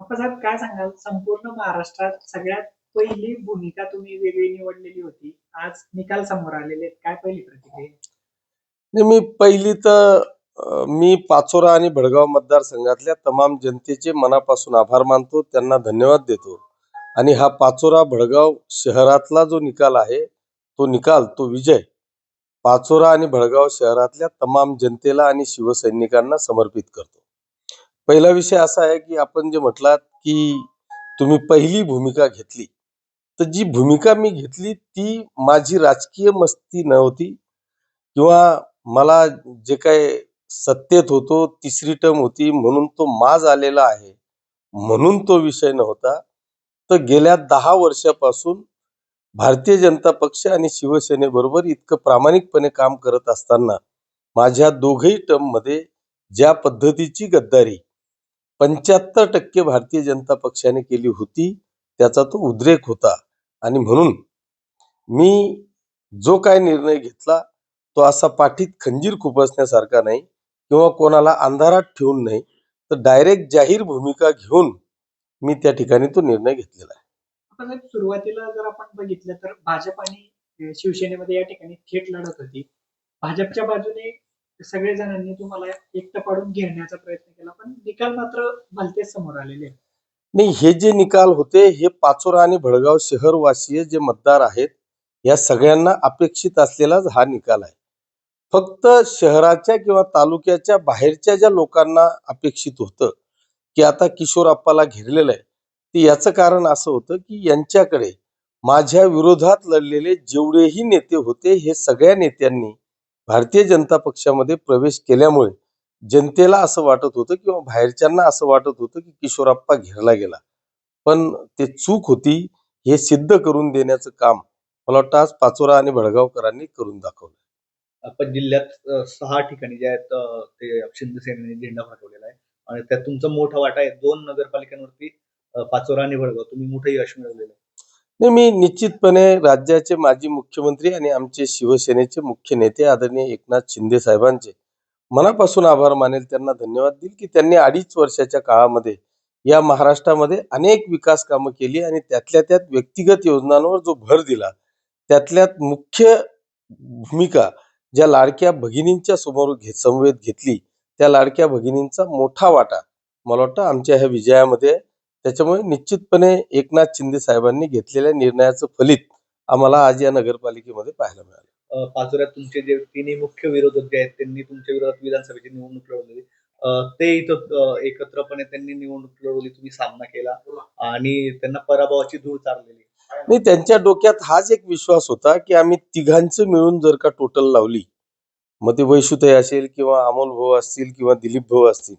साहेब काय सांगाल? संपूर्ण महाराष्ट्रात सगळ्यात पहिली भूमिका तुम्ही वेगळी निवडलेली होती. आज निकाल समोर आलेले आहेत. काय पहिली प्रतिक्रिया? मी पहिली तर मी पाचोरा आणि भडगाव मतदारसंघातल्या तमाम जनतेचे मनापासून आभार मानतो. त्यांना धन्यवाद देतो. आणि हा पाचोरा भडगाव शहरातला जो निकाल आहे तो निकाल तो विजय पाचोरा आणि भडगाव शहरातल्या तमाम जनतेला आणि शिवसैनिकांना समर्पित करतो. पहिला विषय असा आहे की आपण जे म्हटलात की तुम्ही पहिली भूमिका घेतली. तर जी भूमिका मी घेतली ती माझी राजकीय मस्ती नव्हती किंवा मला जे काय सत्तेत होतो तिसरी टर्म होती म्हणून तो माज आलेला आहे म्हणून तो विषय नव्हता. तर गेल्या दहा वर्षापासून भारतीय जनता पक्ष आणि शिवसेनेबरोबर इतकं प्रामाणिकपणे काम करत असताना माझ्या दोघही टर्ममध्ये ज्या पद्धतीची गद्दारी पंच्याहत्तर टक्के भारतीय जनता पक्षाने केली होती त्याचा तो उद्रेक होता. आणि म्हणून मी जो काय निर्णय घेतला तो असा पाठीत खंजीर खुपसण्यासारखा नाही किंवा कोणाला अंधारात ठेवून नाही तर डायरेक्ट जाहीर भूमिका घेऊन मी त्या ठिकाणी तो निर्णय घेतलेला आहे. सुरुवातीला जर आपण बघितलं तर भाजप आणि शिवसेनेमध्ये या ठिकाणी थेट लढत होती. भाजपच्या बाजूने सगळे जणांनी तुम्हाला एकटं पाडून घेण्याचा प्रयत्न केला पण निकाल मात्र भलतेच समोर आलेले आहेत. नाही हे जे निकाल होते हे पाचोरा आणि भडगाव शहरवासीय जे मतदार आहेत या सगळ्यांना अपेक्षित असलेलाच हा निकाल आहे फक्त शहराच्या किंवा तालुक्याच्या बाहेरच्या ज्या लोकांना अपेक्षित होतं की आता किशोर आप्पाला घेरलेलं आहे ते याचं कारण असं होतं की यांच्याकडे माझ्या विरोधात लढलेले जेवढेही नेते होते हे सगळ्या नेत्यांनी भारतीय जनता पक्षामध्ये प्रवेश केल्यामुळे जनतेला असं वाटत होतं किंवा बाहेरच्यांना असं वाटत होतं की किशोरप्पा घेरला गेला. पण ते चूक होती हे सिद्ध करून देण्याचं काम मला वाटतं आज पाचोरा आणि भडगावकरांनी करून दाखवलं. आपण जिल्ह्यात सहा ठिकाणी जे आहेत ते शिंदे सेनेने झेंडा फडकवलेला आहे. आणि त्यात तुमचा मोठा वाटा आहे. दोन नगरपालिकांवरती पाचोरा आणि भडगाव. तुम्ही मोठं यश मिळवलेलं आहे. नाही मी निश्चितपणे राज्याचे माजी मुख्यमंत्री आणि आमचे शिवसेनेचे मुख्य नेते आदरणीय एकनाथ शिंदे साहेबांचे मनापासून आभार मानेल त्यांना धन्यवाद देईल की त्यांनी अडीच वर्षाच्या काळामध्ये या महाराष्ट्रामध्ये अनेक विकास कामं केली आणि त्यातल्या त्यात व्यक्तिगत योजनांवर जो भर दिला त्यातल्यात मुख्य भूमिका ज्या लाडक्या भगिनींच्या समोर घे समवेत घेतली त्या लाडक्या भगिनींचा मोठा वाटा मला वाटतं आमच्या ह्या विजयामध्ये आहे. त्याच्यामुळे निश्चितपणे एकनाथ शिंदे साहेबांनी घेतलेल्या निर्णयाचं फलित आम्हाला आज या नगरपालिकेमध्ये पाहायला मिळालं. पाचोऱ्यात तुमचे जे तिन्ही मुख्य विरोधक जे आहेत त्यांनी तुमच्या विरोधात विधानसभेची निवडणूक लढवली ते इथं एकत्रपणे त्यांनी निवडणूक लढवली तुम्ही सामना केला आणि त्यांना पराभवाची धूळ चाललेली नाही त्यांच्या डोक्यात हाच एक विश्वास होता की आम्ही तिघांचं मिळून जर का टोटल लावली मग ते वैशुताई असेल किंवा अमोल भाऊ असतील किंवा दिलीप भाऊ असतील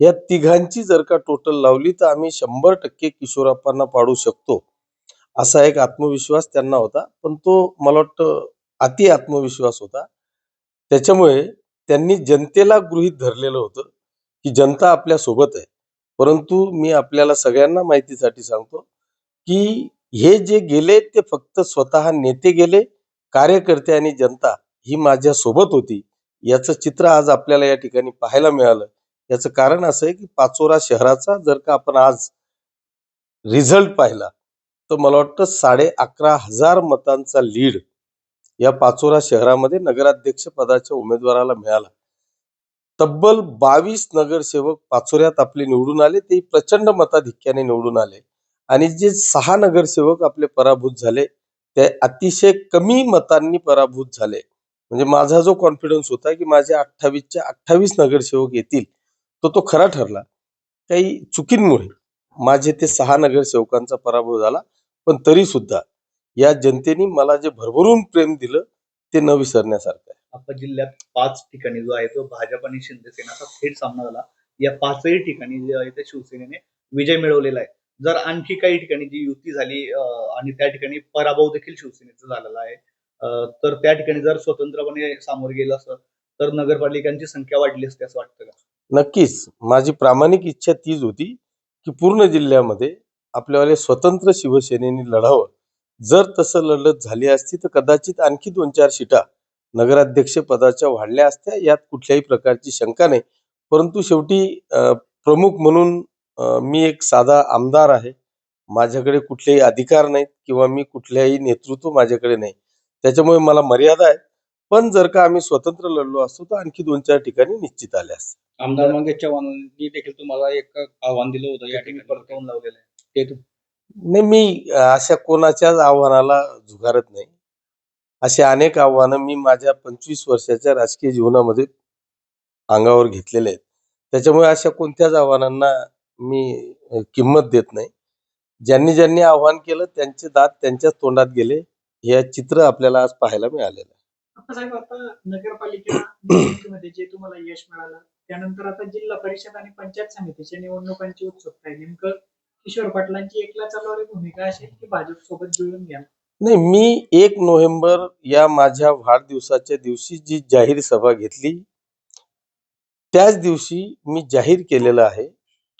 या तिघांची जर का टोटल लावली तर आम्ही शंभर टक्के किशोराप्पांना पाडू शकतो. असा एक आत्मविश्वास त्यांना होता. पण तो मला वाटतं अति आत्मविश्वास होता. त्याच्यामुळे त्यांनी जनतेला गृहीत धरलेलं होतं की जनता आपल्यासोबत आहे. परंतु मी आपल्याला सगळ्यांना माहितीसाठी सांगतो की हे जे गेले ते फक्त स्वतः नेते गेले कार्यकर्ते आणि जनता ही माझ्या सोबत होती. याचं चित्र आज आपल्याला या ठिकाणी पाहायला मिळालं. याचं कारण असं आहे की पाचोरा शहराचा जर का आपण आज रिझल्ट पाहिला तर मला वाटतं साडे अकरा हजार मतांचा लीड या पाचोरा शहरामध्ये नगराध्यक्ष पदाच्या उमेदवाराला मिळाला. तब्बल बावीस नगरसेवक पाचोऱ्यात आपले निवडून आले ते प्रचंड मताधिक्याने निवडून आले. आणि जे सहा नगरसेवक आपले पराभूत झाले ते अतिशय कमी मतांनी पराभूत झाले. म्हणजे माझा जो कॉन्फिडन्स होता की माझे अठ्ठावीसच्या अठ्ठावीस नगरसेवक येतील तो तो खरा ठरला. काही चुकींमुळे माझे ते सहा नगरसेवकांचा पराभव झाला पण तरी सुद्धा या जनतेने मला जे भरभरून प्रेम दिलं ते न विसरण्यासारखं आहे. आपल्या जिल्ह्यात पाच ठिकाणी जो आहे तो भाजप आणि शिंदे थेट सामना झाला. या पाचही ठिकाणी जे आहे ते शिवसेनेने विजय मिळवलेला आहे. जर आणखी काही ठिकाणी जी युती झाली आणि त्या ठिकाणी पराभव देखील शिवसेनेचा झालेला आहे तर त्या ठिकाणी जर स्वतंत्रपणे सामोर गेलं असं तर नगरपालिकांची संख्या वाढली असते असं वाटतं का? नक्कीच. माझी प्रामाणिक इच्छा तीच होती की पूर्ण जिल्ह्यामध्ये आपल्यावाले स्वतंत्र शिवसेनेने लढावं. जर तसं लढत झाली असती तर कदाचित आणखी दोन चार सीटा नगराध्यक्ष पदाच्या वाढल्या असत्या यात कुठल्याही प्रकारची शंका नाही. परंतु शेवटी प्रमुख म्हणून मी एक साधा आमदार आहे. माझ्याकडे कुठलेही अधिकार नाहीत किंवा मी कुठल्याही नेतृत्व माझ्याकडे नाही. त्याच्यामुळे मला मर्यादा आहे पण जर का आम्ही स्वतंत्र लढलो असतो तर आणखी दोन चार ठिकाणी निश्चित आले असते. आमदार मंगेश चव्हाणांनी देखील तुम्हाला एक आव्हान दिलं होतं या ठिकाणी परतवून लावलेलं आहे. ते तु- नाही मी अशा कोणाच्याच आव्हानाला झुगारत नाही. असे अनेक आव्हानं मी माझ्या पंचवीस वर्षाच्या राजकीय जीवनामध्ये अंगावर घेतलेले आहेत. त्याच्यामुळे अशा कोणत्याच आव्हानांना मी किंमत देत नाही. ज्यांनी ज्यांनी आव्हान केलं त्यांचे दात त्यांच्याच तोंडात गेले. हे चित्र आपल्याला आज पाहायला मिळालेलं आहे. आता साहेब आता नगरपालिकेमध्ये जे तुम्हाला यश मिळालं त्यानंतर आता जिल्हा परिषद आणि पंचायत समितीच्या निवडणुकांची उत्सुकता आहे. नेमकं किशोर पाटलांची एकला चालवणारी भूमिका असेल की भाजप सोबत जुळून घ्या? नाही मी एक नोव्हेंबर या माझ्या वाढदिवसाच्या दिवशी जी जाहीर सभा घेतली त्याच दिवशी मी जाहीर केलेलं आहे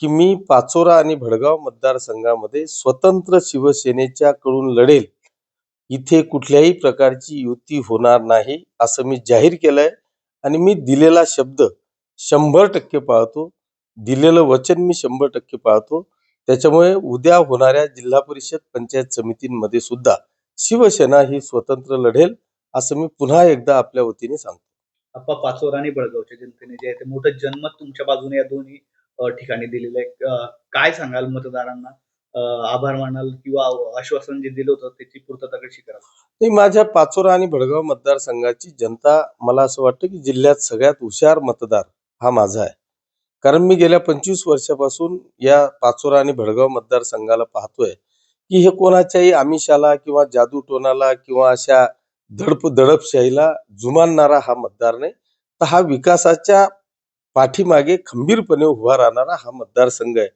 की मी पाचोरा आणि भडगाव मतदारसंघामध्ये स्वतंत्र शिवसेनेच्या कडून लढेल. इथे कुठल्याही प्रकारची युती होणार नाही असं मी जाहीर केलंय. आणि मी दिलेला शब्द शंभर टक्के पाळतो. दिलेलं वचन मी शंभर टक्के पाळतो. त्याच्यामुळे उद्या होणाऱ्या जिल्हा परिषद पंचायत समितींमध्ये सुद्धा शिवसेना ही स्वतंत्र लढेल असं मी पुन्हा एकदा आपल्या वतीने सांगतो. आप्पा पाचोर आणि बळगावच्या जनतेने जे आहे ते मोठं जनमत तुमच्या बाजूने या दोन्ही ठिकाणी दिलेलं आहे. काय सांगाल मतदारांना? आभार मानाल किंवा आश्वासन जे दिलं होतं त्याची पूर्तता कशी करा नाही माझ्या पाचोरा आणि भडगाव मतदारसंघाची जनता मला असं वाटतं की जिल्ह्यात सगळ्यात हुशार मतदार हा माझा आहे. कारण मी गेल्या पंचवीस वर्षापासून या पाचोरा आणि भडगाव मतदारसंघाला पाहतोय की हे कोणाच्याही आमिषाला किंवा जादूटोनाला किंवा अशा धडप दडपशाहीला जुमानणारा हा मतदार नाही. तर हा विकासाच्या पाठीमागे खंबीरपणे उभा राहणारा हा मतदारसंघ आहे.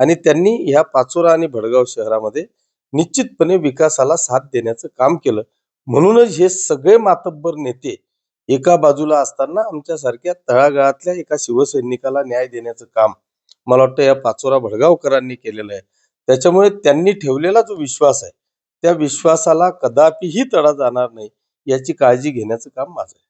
आणि त्यांनी ह्या पाचोरा आणि भडगाव शहरामध्ये निश्चितपणे विकासाला साथ देण्याचं काम केलं. म्हणूनच हे सगळे मातब्बर नेते एका बाजूला असताना आमच्यासारख्या तळागाळातल्या एका शिवसैनिकाला न्याय देण्याचं काम मला वाटतं या पाचोरा भडगावकरांनी केलेलं आहे. त्याच्यामुळे त्यांनी ठेवलेला जो विश्वास आहे त्या विश्वासाला कदापिही तडा जाणार नाही याची काळजी घेण्याचं काम माझं आहे.